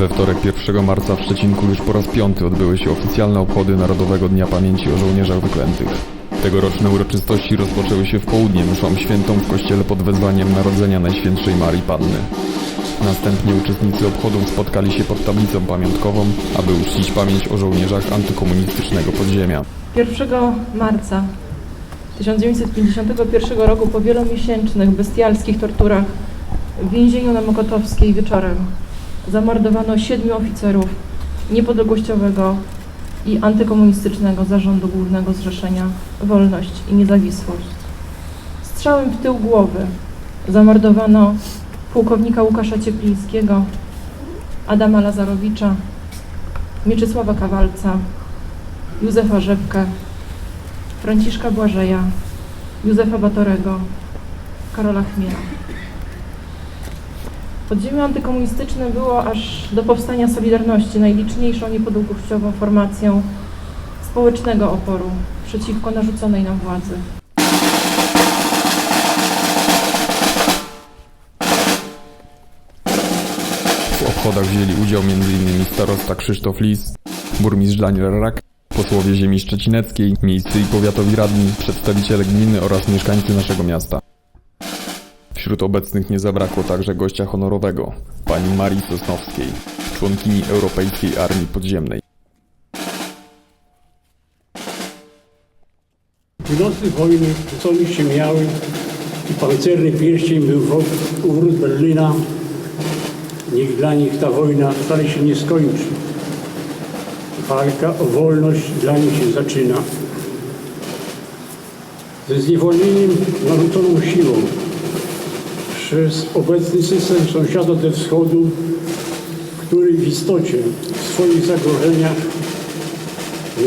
We wtorek 1 marca w Szczecinku już po raz piąty odbyły się oficjalne obchody Narodowego Dnia Pamięci o Żołnierzach Wyklętych. Tegoroczne uroczystości rozpoczęły się w południe mszą świętą w kościele pod wezwaniem Narodzenia Najświętszej Marii Panny. Następnie uczestnicy obchodów spotkali się pod tablicą pamiątkową, aby uczcić pamięć o żołnierzach antykomunistycznego podziemia. 1 marca 1951 roku po wielomiesięcznych bestialskich torturach w więzieniu na Mokotowskiej wieczorem zamordowano siedmiu oficerów niepodległościowego i antykomunistycznego Zarządu Głównego Zrzeszenia Wolność i Niezawisłość. Strzałem w tył głowy zamordowano pułkownika Łukasza Cieplińskiego, Adama Lazarowicza, Mieczysława Kawalca, Józefa Rzepkę, Franciszka Błażeja, Józefa Batorego, Karola Chmiela. Podziemie antykomunistyczne było aż do powstania Solidarności najliczniejszą niepodległościową formacją społecznego oporu przeciwko narzuconej nam władzy. W obchodach wzięli udział m.in. starosta Krzysztof Lis, burmistrz Daniel Rak, posłowie ziemi szczecineckiej, miejscy i powiatowi radni, przedstawiciele gminy oraz mieszkańcy naszego miasta. Wśród obecnych nie zabrakło także gościa honorowego, pani Marii Sosnowskiej, członkini Europejskiej Armii Podziemnej. W nocy wojny rzucone się miały i pancerny pierścień był wo- u wrót Berlina. Niech dla nich ta wojna wcale się nie skończy. Walka o wolność dla nich się zaczyna. Ze zniewolnieniem narzuconą siłą przez obecny system sąsiada ze wschodu, który w istocie w swoich zagrożeniach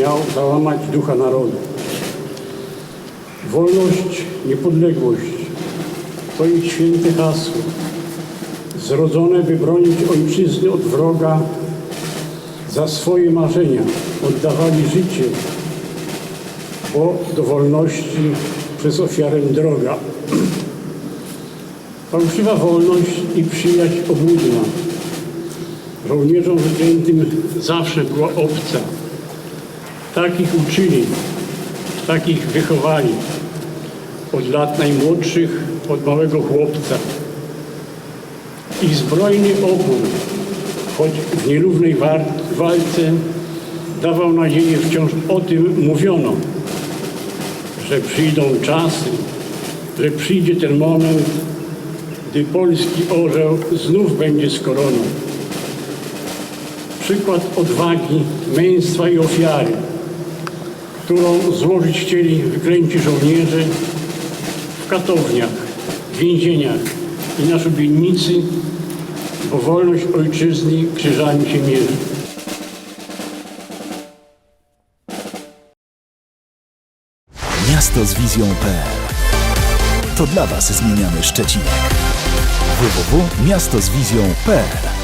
miał załamać ducha narodu. Wolność, niepodległość to ich święte hasło. Zrodzone, by bronić ojczyzny od wroga, za swoje marzenia oddawali życie, bo do wolności przez ofiarę droga. Fałszywa wolność i przyjaźń obłudna. Żołnierzom wyklętym zawsze była obca. Takich uczyli, takich wychowali od lat najmłodszych, od małego chłopca. Ich zbrojny opór, choć w nielównej war- walce, dawał nadzieję wciąż o tym mówiono, że przyjdą czasy, że przyjdzie ten moment, gdy polski orzeł znów będzie z koroną. Przykład odwagi, męstwa i ofiary, którą złożyć chcieli wyklęci żołnierze w katowniach, więzieniach i na szubienicy, bo wolność ojczyzny krzyżami się mierzy. Miasto z wizją.pl To dla Was zmieniamy Szczecinek. www.miastozwizją.pl